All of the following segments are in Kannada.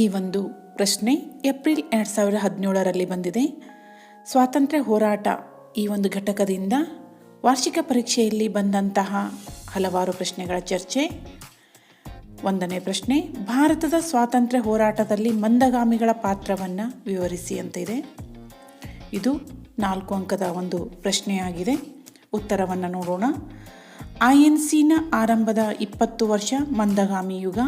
ಈ ಒಂದು ಪ್ರಶ್ನೆ ಏಪ್ರಿಲ್ ಎರಡು ಸಾವಿರದ ಹದಿನೇಳರಲ್ಲಿ ಬಂದಿದೆ. ಸ್ವಾತಂತ್ರ್ಯ ಹೋರಾಟ ಈ ಒಂದು ಘಟಕದಿಂದ ವಾರ್ಷಿಕ ಪರೀಕ್ಷೆಯಲ್ಲಿ ಬಂದಂತಹ ಹಲವಾರು ಪ್ರಶ್ನೆಗಳ ಚರ್ಚೆ. ಒಂದನೇ ಪ್ರಶ್ನೆ, ಭಾರತದ ಸ್ವಾತಂತ್ರ್ಯ ಹೋರಾಟದಲ್ಲಿ ಮಂದಗಾಮಿಗಳ ಪಾತ್ರವನ್ನು ವಿವರಿಸಿ ಅಂತ ಇದೆ ಇದು ನಾಲ್ಕು ಅಂಕದ ಒಂದು ಪ್ರಶ್ನೆಯಾಗಿದೆ. ಉತ್ತರವನ್ನು ನೋಡೋಣ. ಐ ಎನ್ ಸಿನ ಆರಂಭದ ಇಪ್ಪತ್ತು ವರ್ಷ ಮಂದಗಾಮಿ ಯುಗ.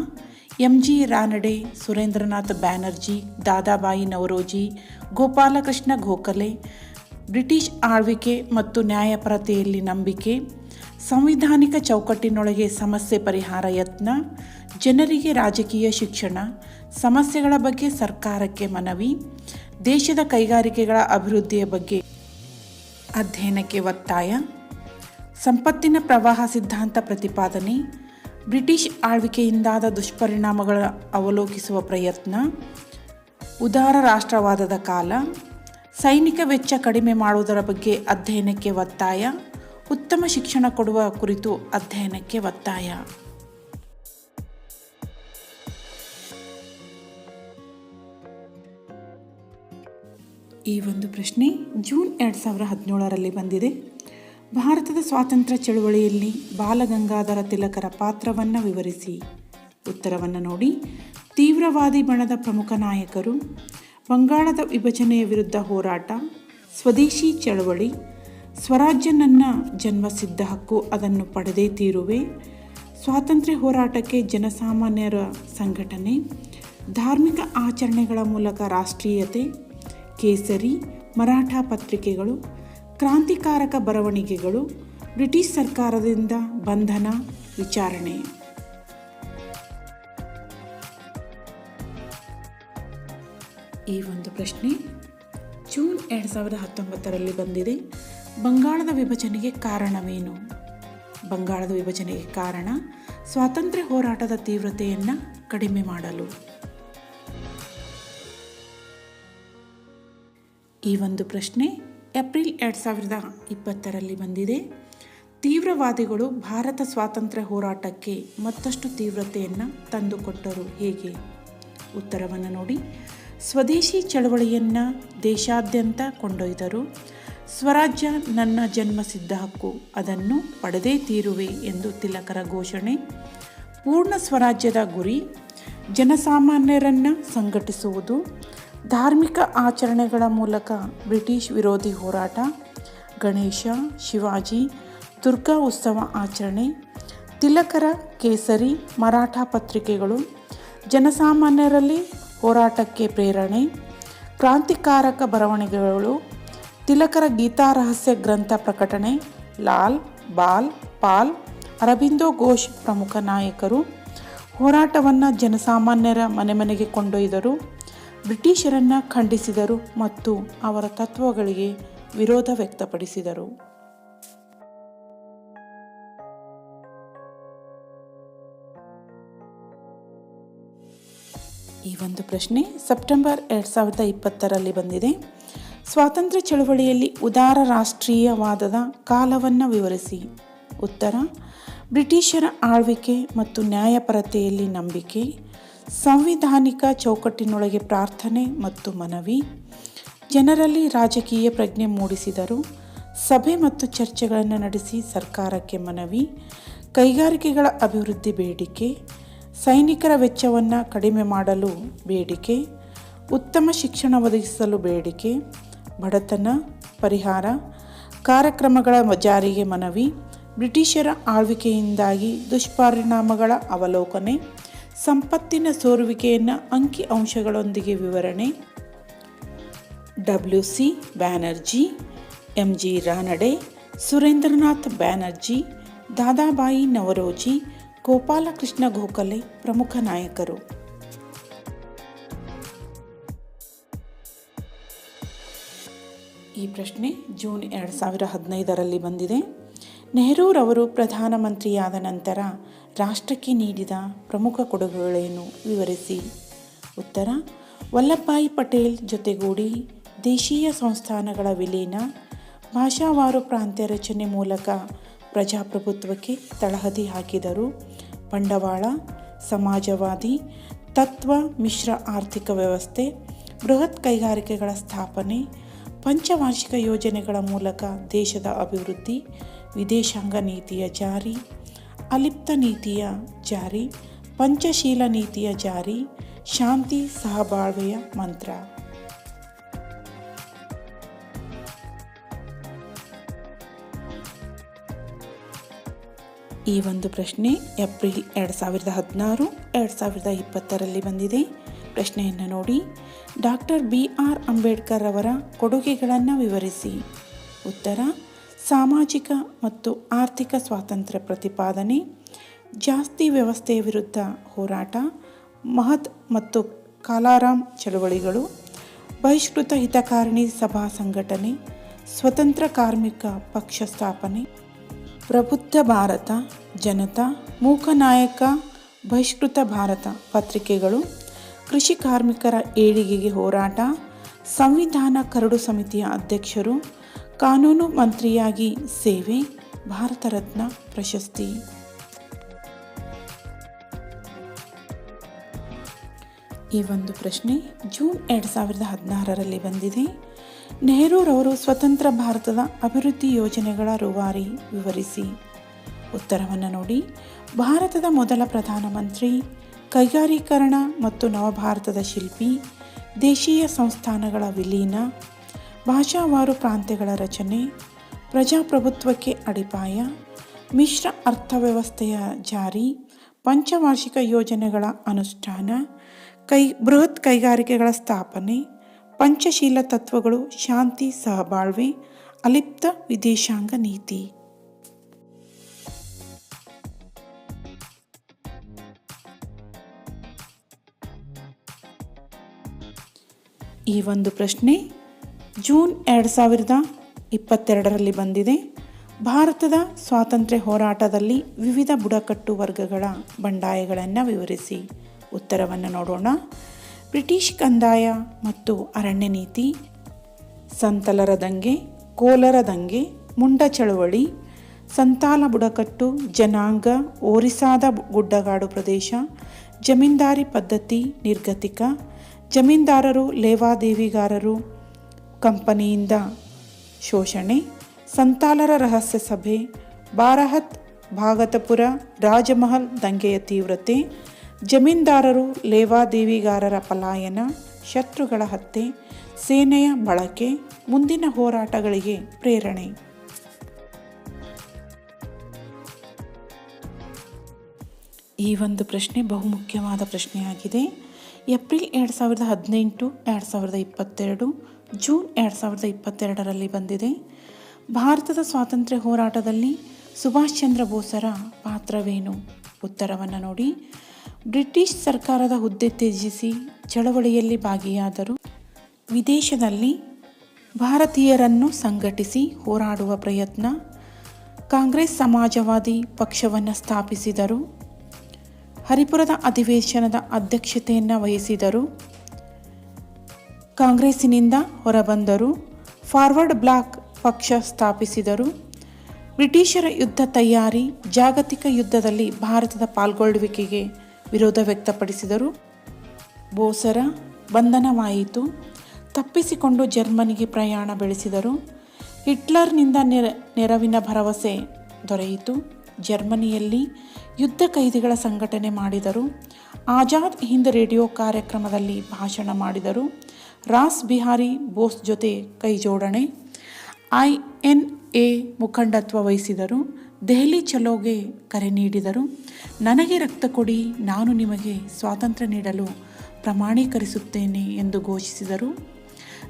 M G Ranade, Surendranath Banerjee, Dadabhai Naoroji, Gopalkrishna Gokhale, British ಆಳ್ವಿಕೆ ಮತ್ತು ನ್ಯಾಯಪರತೆಯಲ್ಲಿ ನಂಬಿಕೆ, ಸಂವಿಧಾನಿಕ ಚೌಕಟ್ಟಿನೊಳಗೆ ಸಮಸ್ಯೆ ಪರಿಹಾರ ಯತ್ನ, ಜನರಿಗೆ ರಾಜಕೀಯ ಶಿಕ್ಷಣ, ಸಮಸ್ಯೆಗಳ ಬಗ್ಗೆ ಸರ್ಕಾರಕ್ಕೆ ಮನವಿ, ದೇಶದ ಕೈಗಾರಿಕೆಗಳ ಅಭಿವೃದ್ಧಿಯ ಬಗ್ಗೆ ಅಧ್ಯಯನಕ್ಕೆ ಒತ್ತಾಯ, ಸಂಪತ್ತಿನ ಪ್ರವಾಹ ಸಿದ್ಧಾಂತ ಪ್ರತಿಪಾದನೆ ಬ್ರಿಟಿಷ್ ಆಳ್ವಿಕೆಯಿಂದಾದ ದುಷ್ಪರಿಣಾಮಗಳ ಅವಲೋಕಿಸುವ ಪ್ರಯತ್ನ, ಉದಾರ ರಾಷ್ಟ್ರವಾದದ ಕಾಲ, ಸೈನಿಕ ವೆಚ್ಚ ಕಡಿಮೆ ಮಾಡುವುದರ ಬಗ್ಗೆ ಅಧ್ಯಯನಕ್ಕೆ ಒತ್ತಾಯ, ಉತ್ತಮ ಶಿಕ್ಷಣ ಕೊಡುವ ಕುರಿತು ಅಧ್ಯಯನಕ್ಕೆ ಒತ್ತಾಯ. ಈ ಒಂದು ಪ್ರಶ್ನೆ ಜೂನ್ ಎರಡು ಸಾವಿರ ಹದಿನೇಳರಲ್ಲಿ ಬಂದಿದೆ. ಭಾರತದ ಸ್ವಾತಂತ್ರ್ಯ ಚಳುವಳಿಯಲ್ಲಿ ಬಾಲಗಂಗಾಧರ ತಿಲಕರ ಪಾತ್ರವನ್ನು ವಿವರಿಸಿ. ಉತ್ತರವನ್ನು ನೋಡಿ. ತೀವ್ರವಾದಿ ಬಣದ ಪ್ರಮುಖ ನಾಯಕರು. ಬಂಗಾಳದ ವಿಭಜನೆಯ ವಿರುದ್ಧ ಹೋರಾಟ. ಸ್ವದೇಶಿ ಚಳವಳಿ. ಸ್ವರಾಜ್ಯ ನನ್ನ ಜನ್ಮಸಿದ್ಧ ಹಕ್ಕು ಅದನ್ನು ಪಡೆದೇ ತೀರುವೆ. ಸ್ವಾತಂತ್ರ್ಯ ಹೋರಾಟಕ್ಕೆ ಜನಸಾಮಾನ್ಯರ ಸಂಘಟನೆ. ಧಾರ್ಮಿಕ ಆಚರಣೆಗಳ ಮೂಲಕ ರಾಷ್ಟ್ರೀಯತೆ. ಕೇಸರಿ, ಮರಾಠ ಪತ್ರಿಕೆಗಳು. ಕ್ರಾಂತಿಕಾರಕ ಬರವಣಿಗೆಗಳು ಬ್ರಿಟಿಷ್ ಸರ್ಕಾರದಿಂದ ಬಂಧನ ವಿಚಾರಣೆ. ಈ ಒಂದು ಪ್ರಶ್ನೆ ಜೂನ್ ಎರಡು ಸಾವಿರದ ಹತ್ತೊಂಬತ್ತರಲ್ಲಿ ಬಂದಿದೆ. ಬಂಗಾಳದ ವಿಭಜನೆಗೆ ಕಾರಣವೇನು? ಬಂಗಾಳದ ವಿಭಜನೆಗೆ ಕಾರಣ ಸ್ವಾತಂತ್ರ್ಯ ಹೋರಾಟದ ತೀವ್ರತೆಯನ್ನು ಕಡಿಮೆ ಮಾಡಲು. ಈ ಒಂದು ಪ್ರಶ್ನೆ ಏಪ್ರಿಲ್ ಎರಡು ಸಾವಿರದ ಇಪ್ಪತ್ತರಲ್ಲಿ ಬಂದಿದೆ. ತೀವ್ರವಾದಿಗಳು ಭಾರತ ಸ್ವಾತಂತ್ರ್ಯ ಹೋರಾಟಕ್ಕೆ ಮತ್ತಷ್ಟು ತೀವ್ರತೆಯನ್ನು ತಂದುಕೊಟ್ಟರು ಹೇಗೆ? ಉತ್ತರವನ್ನು ನೋಡಿ. ಸ್ವದೇಶಿ ಚಳವಳಿಯನ್ನು ದೇಶಾದ್ಯಂತ ಕೊಂಡೊಯ್ದರು. ಸ್ವರಾಜ್ಯ ನನ್ನ ಜನ್ಮಸಿದ್ಧ ಹಕ್ಕು, ಅದನ್ನು ಪಡೆದೇ ತೀರುವೆ ಎಂದು ತಿಲಕರ ಘೋಷಣೆ. ಪೂರ್ಣ ಸ್ವರಾಜ್ಯದ ಗುರಿ, ಜನಸಾಮಾನ್ಯರನ್ನು ಸಂಘಟಿಸುವುದು. ಧಾರ್ಮಿಕ ಆಚರಣೆಗಳ ಮೂಲಕ ಬ್ರಿಟಿಷ್ ವಿರೋಧಿ ಹೋರಾಟ, ಗಣೇಶ, ಶಿವಾಜಿ, ದುರ್ಗಾ ಉತ್ಸವ ಆಚರಣೆ, ತಿಲಕರ ಕೇಸರಿ ಮರಾಠ ಪತ್ರಿಕೆಗಳು, ಜನಸಾಮಾನ್ಯರಲ್ಲಿ ಹೋರಾಟಕ್ಕೆ ಪ್ರೇರಣೆ, ಕ್ರಾಂತಿಕಾರಕ ಬರವಣಿಗೆಗಳು, ತಿಲಕರ ಗೀತಾರಹಸ್ಯ ಗ್ರಂಥ ಪ್ರಕಟಣೆ, ಲಾಲ್, ಬಾಲ್, ಪಾಲ್, ಅರಬಿಂದೋ ಘೋಷ್ ಪ್ರಮುಖ ನಾಯಕರು ಹೋರಾಟವನ್ನು ಜನಸಾಮಾನ್ಯರ ಮನೆ ಮನೆಗೆ ಕೊಂಡೊಯ್ದರು. ಬ್ರಿಟಿಷರನ್ನು ಖಂಡಿಸಿದರು ಮತ್ತು ಅವರ ತತ್ವಗಳಿಗೆ ವಿರೋಧ ವ್ಯಕ್ತಪಡಿಸಿದರು. ಈ ಒಂದು ಪ್ರಶ್ನೆ ಸೆಪ್ಟೆಂಬರ್ ಎರಡು ಸಾವಿರದ ಇಪ್ಪತ್ತರಲ್ಲಿ ಬಂದಿದೆ. ಸ್ವಾತಂತ್ರ್ಯ ಚಳವಳಿಯಲ್ಲಿ ಉದಾರ ರಾಷ್ಟ್ರೀಯವಾದದ ಕಾಲವನ್ನು ವಿವರಿಸಿ. ಉತ್ತರ, ಬ್ರಿಟಿಷರ ಆಳ್ವಿಕೆ ಮತ್ತು ನ್ಯಾಯಪರತೆಯಲ್ಲಿ ನಂಬಿಕೆ ಸಂವಿಧಾನಿಕ ಚೌಕಟ್ಟಿನೊಳಗೆ ಪ್ರಾರ್ಥನೆ ಮತ್ತು ಮನವಿ. ಜನರಲ್ಲಿ ರಾಜಕೀಯ ಪ್ರಜ್ಞೆ ಮೂಡಿಸಿದರು. ಸಭೆ ಮತ್ತು ಚರ್ಚೆಗಳನ್ನು ನಡೆಸಿ ಸರ್ಕಾರಕ್ಕೆ ಮನವಿ. ಕೈಗಾರಿಕೆಗಳ ಅಭಿವೃದ್ಧಿ ಬೇಡಿಕೆ. ಸೈನಿಕರ ವೆಚ್ಚವನ್ನು ಕಡಿಮೆ ಮಾಡಲು ಬೇಡಿಕೆ. ಉತ್ತಮ ಶಿಕ್ಷಣ ಒದಗಿಸಲು ಬೇಡಿಕೆ. ಬಡತನ, ಪರಿಹಾರ, ಕಾರ್ಯಕ್ರಮಗಳ ಜಾರಿಗೆ ಮನವಿ. ಬ್ರಿಟಿಷರ ಆಳ್ವಿಕೆಯಿಂದಾಗಿ ದುಷ್ಪರಿಣಾಮಗಳ ಅವಲೋಕನೆ. ಸಂಪತ್ತಿನ ಸೋರುವಿಕೆಯನ್ನು ಅಂಕಿ ಅಂಶಗಳೊಂದಿಗೆ ವಿವರಣೆ. W C Banerjee M G Ranade, Surendranath Banerjee, Dadabhai Naoroji, Gopalkrishna Gokhale ಪ್ರಮುಖ ನಾಯಕರು. ಈ ಪ್ರಶ್ನೆ ಜೂನ್ ಎರಡು ಸಾವಿರ ಹದಿನೈದರಲ್ಲಿ ಬಂದಿದೆ. ನೆಹರೂರವರು ಪ್ರಧಾನಮಂತ್ರಿಯಾದ ನಂತರ ರಾಷ್ಟ್ರಕ್ಕೆ ನೀಡಿದ ಪ್ರಮುಖ ಕೊಡುಗೆಗಳೇನು? ವಿವರಿಸಿ. ಉತ್ತರ, ವಲ್ಲಭಭಾಯಿ ಪಟೇಲ್ ಜೊತೆಗೂಡಿ ದೇಶೀಯ ಸಂಸ್ಥಾನಗಳ ವಿಲೀನ ಭಾಷಾವಾರು ಪ್ರಾಂತ್ಯ ರಚನೆ ಮೂಲಕ ಪ್ರಜಾಪ್ರಭುತ್ವಕ್ಕೆ ತಳಹದಿ ಹಾಕಿದರು. ಬಂಡವಾಳ, ಸಮಾಜವಾದಿ, ತತ್ವ, ಮಿಶ್ರ ಆರ್ಥಿಕ ವ್ಯವಸ್ಥೆ, ಬೃಹತ್ ಕೈಗಾರಿಕೆಗಳ ಸ್ಥಾಪನೆ, ಪಂಚವಾರ್ಷಿಕ ಯೋಜನೆಗಳ ಮೂಲಕ ದೇಶದ ಅಭಿವೃದ್ಧಿ, ವಿದೇಶಾಂಗ ನೀತಿಯ ಜಾರಿ ಅಲಿಪ್ತ ನೀತಿಯ ಜಾರಿ, ಪಂಚಶೀಲ ನೀತಿಯ ಜಾರಿ, ಶಾಂತಿ ಸಹಬಾಳ್ವೆಯ ಮಂತ್ರ. ಈ ಒಂದು ಪ್ರಶ್ನೆ ಏಪ್ರಿಲ್ ಎರಡು ಸಾವಿರದ ಹದಿನಾರು, ಎರಡು ಸಾವಿರದ ಇಪ್ಪತ್ತರಲ್ಲಿ ಬಂದಿದೆ. ಪ್ರಶ್ನೆಯನ್ನು ನೋಡಿ, ಡಾಕ್ಟರ್ ಬಿ ಆರ್ ಅಂಬೇಡ್ಕರ್ ಅವರ ಕೊಡುಗೆಗಳನ್ನು ವಿವರಿಸಿ. ಉತ್ತರ ಸಾಮಾಜಿಕ ಮತ್ತು ಆರ್ಥಿಕ ಸ್ವಾತಂತ್ರ್ಯ ಪ್ರತಿಪಾದನೆ, ಜಾಸ್ತಿ ವ್ಯವಸ್ಥೆಯ ವಿರುದ್ಧ ಹೋರಾಟ, ಮಹತ್ ಮತ್ತು ಕಾಲಾರಾಮ್ ಚಳುವಳಿಗಳು, ಬಹಿಷ್ಕೃತ ಹಿತಕಾರಣಿ ಸಭಾ ಸಂಘಟನೆ, ಸ್ವತಂತ್ರ ಕಾರ್ಮಿಕ ಪಕ್ಷ ಸ್ಥಾಪನೆ, ಪ್ರಬುದ್ಧ ಭಾರತ, ಜನತಾ ಮೂಕನಾಯಕ ಬಹಿಷ್ಕೃತ ಭಾರತ ಪತ್ರಿಕೆಗಳು, ಕೃಷಿ ಕಾರ್ಮಿಕರ ಏಳಿಗೆಗೆ ಹೋರಾಟ, ಸಂವಿಧಾನ ಕರಡು ಸಮಿತಿಯ ಅಧ್ಯಕ್ಷರು ಕಾನೂನು ಮಂತ್ರಿಯಾಗಿ ಸೇವೆ, ಭಾರತ ರತ್ನ ಪ್ರಶಸ್ತಿ. ಈ ಒಂದು ಪ್ರಶ್ನೆ ಜೂನ್ ಎರಡು ಸಾವಿರದ ಹದಿನಾರರಲ್ಲಿ ಬಂದಿದೆ. ನೆಹರೂರವರು ಸ್ವತಂತ್ರ ಭಾರತದ ಅಭಿವೃದ್ಧಿ ಯೋಜನೆಗಳ ರೂವಾರಿ ವಿವರಿಸಿ. ಉತ್ತರವನ್ನು ನೋಡಿ, ಭಾರತದ ಮೊದಲ ಪ್ರಧಾನಮಂತ್ರಿ ಕೈಗಾರೀಕರಣ ಮತ್ತು ನವಭಾರತದ ಶಿಲ್ಪಿ, ದೇಶೀಯ ಸಂಸ್ಥಾನಗಳ ವಿಲೀನ ಭಾಷಾವಾರು ಪ್ರಾಂತ್ಯಗಳ ರಚನೆ, ಪ್ರಜಾಪ್ರಭುತ್ವಕ್ಕೆ ಅಡಿಪಾಯ, ಮಿಶ್ರ ಅರ್ಥವ್ಯವಸ್ಥೆಯ ಜಾರಿ, ಪಂಚವಾರ್ಷಿಕ ಯೋಜನೆಗಳ ಅನುಷ್ಠಾನ, ಕೈ, ಬೃಹತ್ ಕೈಗಾರಿಕೆಗಳ ಸ್ಥಾಪನೆ, ಪಂಚಶೀಲ ತತ್ವಗಳು ಶಾಂತಿ ಸಹಬಾಳ್ವೆ, ಅಲಿಪ್ತ ವಿದೇಶಾಂಗ ನೀತಿ. ಈ ಒಂದು ಪ್ರಶ್ನೆ ಜೂನ್ ಎರಡು ಸಾವಿರದ ಇಪ್ಪತ್ತೆರಡರಲ್ಲಿ ಬಂದಿದೆ. ಭಾರತದ ಸ್ವಾತಂತ್ರ್ಯ ಹೋರಾಟದಲ್ಲಿ ವಿವಿಧ ಬುಡಕಟ್ಟು ವರ್ಗಗಳ ಬಂಡಾಯಗಳನ್ನು ವಿವರಿಸಿ ಉತ್ತರವನ್ನು ನೋಡೋಣ. ಬ್ರಿಟಿಷ್ ಕಂದಾಯ ಮತ್ತು ಅರಣ್ಯ ನೀತಿ, ಸಂತಲರ ದಂಗೆ, ಕೋಲರ ದಂಗೆ, ಮುಂಡ ಚಳುವಳಿ, ಸಂತಾಲ ಬುಡಕಟ್ಟು, ಜನಾಂಗ ಓರಿಸಾದ ಗುಡ್ಡಗಾಡು ಪ್ರದೇಶ, ಜಮೀನ್ದಾರಿ ಪದ್ಧತಿ ನಿರ್ಗತಿಕ, ಜಮೀನ್ದಾರರು, ಲೇವಾದೇವಿಗಾರರು ಕಂಪನಿಯಿಂದ ಶೋಷಣೆ, ಸಂತಾಲರ ರಹಸ್ಯ ಸಭೆ, ಬಾರಹತ್, ಭಾಗತಪುರ, ರಾಜಮಹಲ್ ದಂಗೆಯ ತೀವ್ರತೆ, ಜಮೀನ್ದಾರರು ಲೇವಾದೇವಿಗಾರರ ಪಲಾಯನ, ಶತ್ರುಗಳ ಹತ್ಯೆ, ಸೇನೆಯ ಬಳಕೆ, ಮುಂದಿನ ಹೋರಾಟಗಳಿಗೆ ಪ್ರೇರಣೆ. ಈ ಒಂದು ಪ್ರಶ್ನೆ ಬಹುಮುಖ್ಯವಾದ ಪ್ರಶ್ನೆಯಾಗಿದೆ. ಏಪ್ರಿಲ್ ಎರಡು ಸಾವಿರದ ಹದಿನೆಂಟು, ಎರಡು ಸಾವಿರದ ಇಪ್ಪತ್ತೆರಡು ಜೂನ್ ಎರಡು ಸಾವಿರದ ಇಪ್ಪತ್ತೆರಡರಲ್ಲಿ ಬಂದಿದೆ. ಭಾರತದ ಸ್ವಾತಂತ್ರ್ಯ ಹೋರಾಟದಲ್ಲಿ ಸುಭಾಷ್ ಚಂದ್ರ ಬೋಸರ ಪಾತ್ರವೇನು? ಉತ್ತರವನ್ನು ನೋಡಿ. ಬ್ರಿಟಿಷ್ ಸರ್ಕಾರದ ಹುದ್ದೆ ತ್ಯಜಿಸಿ ಚಳವಳಿಯಲ್ಲಿ ಭಾಗಿಯಾದರು ವಿದೇಶದಲ್ಲಿ ಭಾರತೀಯರನ್ನು ಸಂಘಟಿಸಿ ಹೋರಾಡುವ ಪ್ರಯತ್ನ ಕಾಂಗ್ರೆಸ್ ಸಮಾಜವಾದಿ ಪಕ್ಷವನ್ನು ಸ್ಥಾಪಿಸಿದರು. ಹರಿಪುರದ ಅಧಿವೇಶನದ ಅಧ್ಯಕ್ಷತೆಯನ್ನು ವಹಿಸಿದರು. ಕಾಂಗ್ರೆಸ್ಸಿನಿಂದ ಹೊರಬಂದರು. ಫಾರ್ವರ್ಡ್ ಬ್ಲಾಕ್ ಪಕ್ಷ ಸ್ಥಾಪಿಸಿದರು. ಬ್ರಿಟಿಷರ ಯುದ್ಧ ತಯಾರಿ, ಜಾಗತಿಕ ಯುದ್ಧದಲ್ಲಿ ಭಾರತದ ಪಾಲ್ಗೊಳ್ಳುವಿಕೆಗೆ ವಿರೋಧ ವ್ಯಕ್ತಪಡಿಸಿದರು. ಬೋಸರ ಬಂಧನವಾಯಿತು. ತಪ್ಪಿಸಿಕೊಂಡು ಜರ್ಮನಿಗೆ ಪ್ರಯಾಣ ಬೆಳೆಸಿದರು. ಹಿಟ್ಲರ್ನಿಂದ ನೆರ, ನೆರವಿನ ಭರವಸೆ ದೊರೆಯಿತು. ಜರ್ಮನಿಯಲ್ಲಿ ಯುದ್ಧ ಕೈದಿಗಳ ಸಂಘಟನೆ ಮಾಡಿದರು. ಆಜಾದ್ ಹಿಂದ್ ರೇಡಿಯೋ ಕಾರ್ಯಕ್ರಮದಲ್ಲಿ ಭಾಷಣ ಮಾಡಿದರು. ರಾಸ್ ಬಿಹಾರಿ ಬೋಸ್ ಜೊತೆ ಕೈಜೋಡಣೆ ಐ ಎನ್ ಎ ಮುಖಂಡತ್ವ ವಹಿಸಿದರು. ದೆಹಲಿ ಚಲೋಗೆ ಕರೆ ನೀಡಿದರು. ನನಗೆ ರಕ್ತ ಕೊಡಿ, ನಾನು ನಿಮಗೆ ಸ್ವಾತಂತ್ರ್ಯ ನೀಡಲು ಪ್ರಮಾಣೀಕರಿಸುತ್ತೇನೆ ಎಂದು ಘೋಷಿಸಿದರು.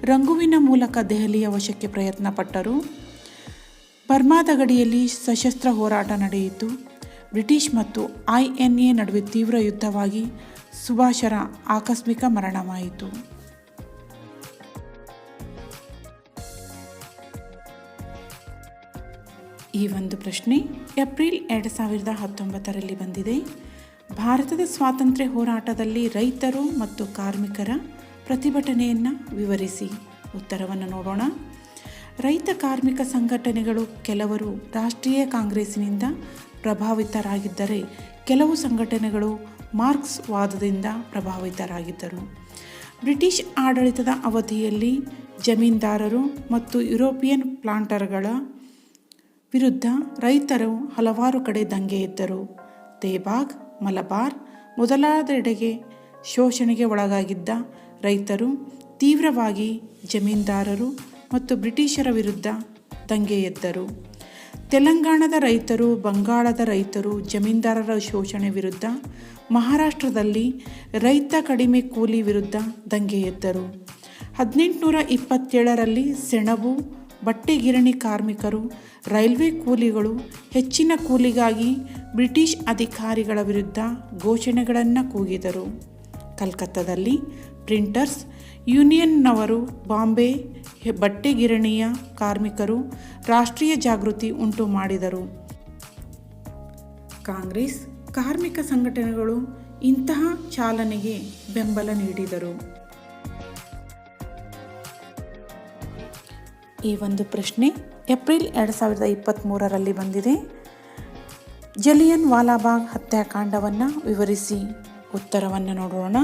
ರಂಗುವಿನ ಮೂಲಕ ದೆಹಲಿಯ ವಶಕ್ಕೆ ಪ್ರಯತ್ನ ಪಟ್ಟರು. ಬರ್ಮಾದ ಗಡಿಯಲ್ಲಿ ಸಶಸ್ತ್ರ ಹೋರಾಟ ನಡೆಯಿತು. ಬ್ರಿಟಿಷ್ ಮತ್ತು ಐ ಎನ್ ಎ ನಡುವೆ ತೀವ್ರ ಯುದ್ಧವಾಗಿ ಸುಭಾಷರ ಆಕಸ್ಮಿಕ ಮರಣವಾಯಿತು. ಈ ಒಂದು ಪ್ರಶ್ನೆ, ಏಪ್ರಿಲ್ ಎರಡು ಸಾವಿರದ ಹತ್ತೊಂಬತ್ತರಲ್ಲಿ ಬಂದಿದೆ. ಭಾರತದ ಸ್ವಾತಂತ್ರ್ಯ ಹೋರಾಟದಲ್ಲಿ ರೈತರು ಮತ್ತು ಕಾರ್ಮಿಕರ ಪ್ರತಿಭಟನೆಯನ್ನು ವಿವರಿಸಿ. ಉತ್ತರವನ್ನು ನೋಡೋಣ. ರೈತ ಕಾರ್ಮಿಕ ಸಂಘಟನೆಗಳು ಕೆಲವರು ರಾಷ್ಟ್ರೀಯ ಕಾಂಗ್ರೆಸ್ನಿಂದ ಪ್ರಭಾವಿತರಾಗಿದ್ದರೆ, ಕೆಲವು ಸಂಘಟನೆಗಳು ಮಾರ್ಕ್ಸ್ ವಾದದಿಂದ ಪ್ರಭಾವಿತರಾಗಿದ್ದರು. ಬ್ರಿಟಿಷ್ ಆಡಳಿತದ ಅವಧಿಯಲ್ಲಿ ಜಮೀನ್ದಾರರು ಮತ್ತು ಯುರೋಪಿಯನ್ ಪ್ಲಾಂಟರ್ಗಳ ವಿರುದ್ಧ ರೈತರು ಹಲವಾರು ಕಡೆ ದಂಗೆ ಎದ್ದರು. ದೇಬಾಗ್ ಮಲಬಾರ್ ಮೊದಲಾದೆಡೆಗೆ ಶೋಷಣೆಗೆ ಒಳಗಾಗಿದ್ದ ರೈತರು ತೀವ್ರವಾಗಿ ಜಮೀನ್ದಾರರು ಮತ್ತು ಬ್ರಿಟಿಷರ ವಿರುದ್ಧ ದಂಗೆ ಎದ್ದರು. ತೆಲಂಗಾಣದ ರೈತರು, ಬಂಗಾಳದ ರೈತರು ಜಮೀನ್ದಾರರ ಶೋಷಣೆ ವಿರುದ್ಧ, ಮಹಾರಾಷ್ಟ್ರದಲ್ಲಿ ರೈತ ಕಡಿಮೆ ಕೂಲಿ ವಿರುದ್ಧ ದಂಗೆ ಎದ್ದರು. ಹದಿನೆಂಟುನೂರ ಇಪ್ಪತ್ತೇಳರಲ್ಲಿ ಸೆಣಬು ಬಟ್ಟೆ ಗಿರಣಿ ಕಾರ್ಮಿಕರು, ರೈಲ್ವೆ ಕೂಲಿಗಳು, ಹೆಚ್ಚಿನ ಕೂಲಿಗಾಗಿ ಬ್ರಿಟಿಷ್ ಅಧಿಕಾರಿಗಳ ವಿರುದ್ಧ ಘೋಷಣೆಗಳನ್ನು ಕೂಗಿದರು. ಕಲ್ಕತ್ತಾದಲ್ಲಿ ಪ್ರಿಂಟರ್ಸ್ ಯೂನಿಯನ್ನವರು ಬಾಂಬೆ ಬಟ್ಟೆ ಗಿರಣಿಯ ಕಾರ್ಮಿಕರು ರಾಷ್ಟ್ರೀಯ ಜಾಗೃತಿ ಉಂಟು ಮಾಡಿದರು. ಕಾಂಗ್ರೆಸ್ ಕಾರ್ಮಿಕ ಸಂಘಟನೆಗಳು ಇಂತಹ ಚಾಲನೆಗೆ ಬೆಂಬಲ ನೀಡಿದರು. ಈ ಒಂದು ಪ್ರಶ್ನೆ ಏಪ್ರಿಲ್ ಎರಡು ಸಾವಿರದ ಇಪ್ಪತ್ತ್ಮೂರರಲ್ಲಿ ಬಂದಿದೆ. ಜಲಿಯನ್ ವಾಲಾಬಾಗ್ ಹತ್ಯಾಕಾಂಡವನ್ನು ವಿವರಿಸಿ ಉತ್ತರವನ್ನು ನೋಡೋಣ.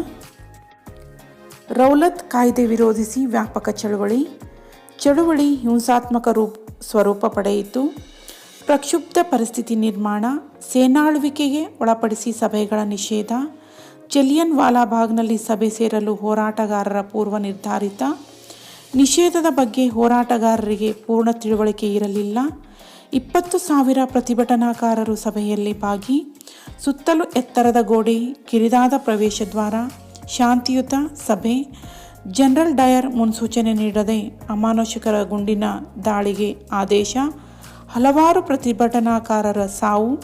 ರೌಲತ್ ಕಾಯ್ದೆ ವಿರೋಧಿಸಿ ವ್ಯಾಪಕ ಚಳುವಳಿ. ಚಳುವಳಿ ಹಿಂಸಾತ್ಮಕ ರೂಪ ಸ್ವರೂಪ ಪಡೆಯಿತು. ಪ್ರಕ್ಷುಬ್ಧ ಪರಿಸ್ಥಿತಿ ನಿರ್ಮಾಣ ಸೇನಾಳ್ವಿಕೆಗೆ ಒಳಪಡಿಸಿ ಸಭೆಗಳ ನಿಷೇಧ, ಜಲಿಯನ್ ವಾಲಾಬಾಗ್ನಲ್ಲಿ ಸಭೆ ಸೇರಲು ಹೋರಾಟಗಾರರ ಪೂರ್ವ ನಿರ್ಧಾರಿತ ನಿಷೇಧದ ಬಗ್ಗೆ ಹೋರಾಟಗಾರರಿಗೆ ಪೂರ್ಣ ತಿಳುವಳಿಕೆ ಇರಲಿಲ್ಲ. ಇಪ್ಪತ್ತು ಸಾವಿರ ಪ್ರತಿಭಟನಾಕಾರರು ಸಭೆಯಲ್ಲಿ ಭಾಗಿ, ಸುತ್ತಲೂ ಎತ್ತರದ ಗೋಡೆ, ಕಿರಿದಾದ ಪ್ರವೇಶ ದ್ವಾರ, ಶಾಂತಿಯುತ ಸಭೆ, ಜನರಲ್ ಡಯರ್ ಮುನ್ಸೂಚನೆ ನೀಡದೆ ಅಮಾನುಷಿಕರ ಗುಂಡಿನ ದಾಳಿಗೆ ಆದೇಶ, ಹಲವಾರು ಪ್ರತಿಭಟನಾಕಾರರ ಸಾವು,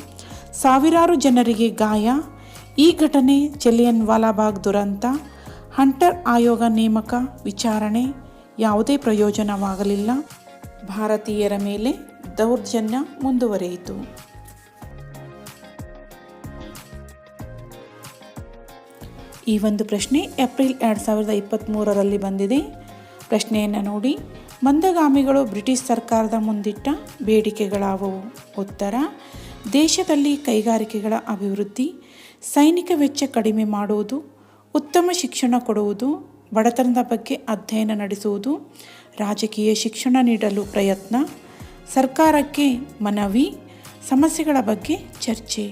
ಸಾವಿರಾರು ಜನರಿಗೆ ಗಾಯ, ಈ ಘಟನೆ ಚೆಲಿಯನ್ ವಾಲಾಬಾಗ್ ದುರಂತ, ಹಂಟರ್ ಆಯೋಗ ನೇಮಕ ವಿಚಾರಣೆ ಯಾವುದೇ ಪ್ರಯೋಜನವಾಗಲಿಲ್ಲ. ಭಾರತೀಯರ ಮೇಲೆ ದೌರ್ಜನ್ಯ ಮುಂದುವರಿಯಿತು. ಈ ಒಂದು ಪ್ರಶ್ನೆ ಏಪ್ರಿಲ್ ಎರಡು ಸಾವಿರದ ಇಪ್ಪತ್ತ್ಮೂರರಲ್ಲಿ ಬಂದಿದೆ. ಪ್ರಶ್ನೆಯನ್ನು ನೋಡಿ, ಮಂದಗಾಮಿಗಳು ಬ್ರಿಟಿಷ್ ಸರ್ಕಾರದ ಮುಂದಿಟ್ಟ ಬೇಡಿಕೆಗಳಾವುವು ಉತ್ತರ, ದೇಶದಲ್ಲಿ ಕೈಗಾರಿಕೆಗಳ ಅಭಿವೃದ್ಧಿ, ಸೈನಿಕ ವೆಚ್ಚ ಕಡಿಮೆ ಮಾಡುವುದು, ಉತ್ತಮ ಶಿಕ್ಷಣ ಕೊಡುವುದು ಬಡತನದ ಬಗ್ಗೆ ಅಧ್ಯಯನ ನಡೆಸುವುದು ರಾಜಕೀಯ ಶಿಕ್ಷಣ ನೀಡಲು ಪ್ರಯತ್ನ ಸರ್ಕಾರಕ್ಕೆ ಮನವಿ ಸಮಸ್ಯೆಗಳ ಬಗ್ಗೆ ಚರ್ಚೆ.